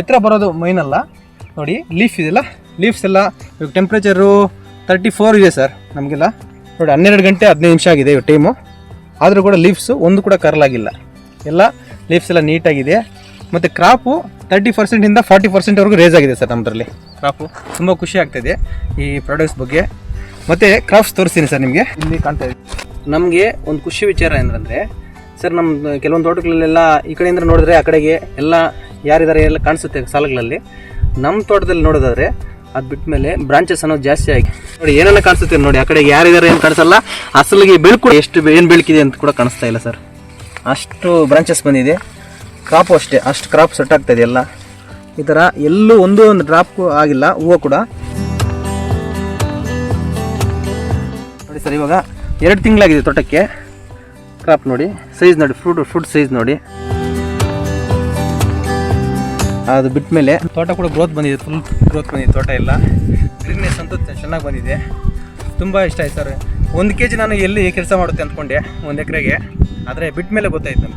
ಎತ್ತರ ಬರೋದು ಮೈನ್ ಅಲ್ಲ. ನೋಡಿ ಲೀಫ್ ಇದೆಲ್ಲ ಲೀಫ್ಸ್ ಎಲ್ಲ, ಇವಾಗ ಟೆಂಪ್ರೇಚರು ತರ್ಟಿ ಫೋರ್ ಇದೆ ಸರ್ ನಮಗೆಲ್ಲ. ನೋಡಿ, ಹನ್ನೆರಡು ಗಂಟೆ ಹದಿನೈದು ನಿಮಿಷ ಆಗಿದೆ ಇವಾಗ ಟೈಮು ಆದರೂ ಕೂಡ ಲೀಫ್ಸು ಒಂದು ಕೂಡ ಕರಲಾಗಿಲ್ಲ ಎಲ್ಲ ಲೀಫ್ಸ್ ಎಲ್ಲ ನೀಟಾಗಿದೆ ಮತ್ತು ಕ್ರಾಪು ತರ್ಟಿ ಪರ್ಸೆಂಟಿಂದ ಫಾರ್ಟಿ ಪರ್ಸೆಂಟ್ವರೆಗೂ ರೇಸ್ ಆಗಿದೆ ಸರ್ ನಮ್ಮದ್ರಲ್ಲಿ ಕ್ರಾಪು ತುಂಬ ಖುಷಿ ಆಗ್ತಾಯಿದೆ ಈ ಪ್ರಾಡಕ್ಟ್ಸ್ ಬಗ್ಗೆ. ಮತ್ತು ಕ್ರಾಪ್ಸ್ ತೋರಿಸ್ತೀನಿ ಸರ್ ನಿಮಗೆ. ಇಲ್ಲಿ ಕಾಣ್ತಾ ಇದೆ. ನಮಗೆ ಒಂದು ಖುಷಿ ವಿಚಾರ ಏನಂದರೆ ಸರ್ ನಮ್ಮ ಕೆಲವೊಂದು ತೋಟಗಳಲ್ಲೆಲ್ಲ ಈ ಕಡೆಯಿಂದ ನೋಡಿದ್ರೆ ಆ ಕಡೆಗೆ ಎಲ್ಲ ಯಾರಿದ್ದಾರೆ ಎಲ್ಲ ಕಾಣಿಸುತ್ತೆ ಸಾಲಗಳಲ್ಲಿ. ನಮ್ಮ ತೋಟದಲ್ಲಿ ನೋಡೋದಾದ್ರೆ ಅದು ಬಿಟ್ಟ ಮೇಲೆ ಬ್ರಾಂಚಸ್ ಅನ್ನೋದು ಜಾಸ್ತಿ ಆಗಿ ನೋಡಿ, ಏನೆಲ್ಲ ಕಾಣಿಸುತ್ತೆ ನೋಡಿ, ಆ ಕಡೆ ಯಾರಿದ್ದಾರೆ ಏನು ಕಾಣಿಸಲ್ಲ. ಅಸಲಿಗೆ ಬೆಳಕು ಎಷ್ಟು ಏನು ಬೆಳಕಿದೆ ಅಂತ ಕೂಡ ಕಾಣಿಸ್ತಾ ಇಲ್ಲ ಸರ್. ಅಷ್ಟು ಬ್ರಾಂಚಸ್ ಬಂದಿದೆ. ಕ್ರಾಪು ಅಷ್ಟೇ, ಅಷ್ಟು ಕ್ರಾಪ್ ಸೆಟ್ ಆಗ್ತಾ ಇದೆ ಎಲ್ಲ. ಈ ಥರ ಎಲ್ಲೂ ಒಂದು ಒಂದು ಡ್ರಾಪ್ ಆಗಿಲ್ಲ, ಹೂವು ಕೂಡ. ನೋಡಿ ಸರ್, ಇವಾಗ ಎರಡು ತಿಂಗಳಾಗಿದೆ ತೋಟಕ್ಕೆ. ಕ್ರಾಪ್ ನೋಡಿ ಸೈಜ್ ನೋಡಿ ಫ್ರೂಟ್ ಫ್ರೂಟ್ ಸೈಜ್ ನೋಡಿ. ಅದು ಬಿಟ್ಟ ಮೇಲೆ ತೋಟ ಕೂಡ ಗ್ರೋತ್ ಬಂದಿದೆ ಫುಲ್ ಗ್ರೋತ್ ಬಂದಿದೆ, ತೋಟ ಎಲ್ಲ. ಗ್ರೀನ್ನೆಸ್ ಅಂತೂ ಚೆನ್ನಾಗಿ ಬಂದಿದೆ. ತುಂಬ ಇಷ್ಟ ಆಯ್ತು ಸರ್. ಒಂದು ಕೆ ಜಿ ನಾನು ಎಲ್ಲಿ ಕೆಲಸ ಮಾಡುತ್ತೆ ಅಂದ್ಕೊಂಡೆ ಒಂದು ಎಕರೆಗೆ. ಆದರೆ ಬಿಟ್ಟ ಮೇಲೆ ಗೊತ್ತಾಯ್ತು ನನಗೆ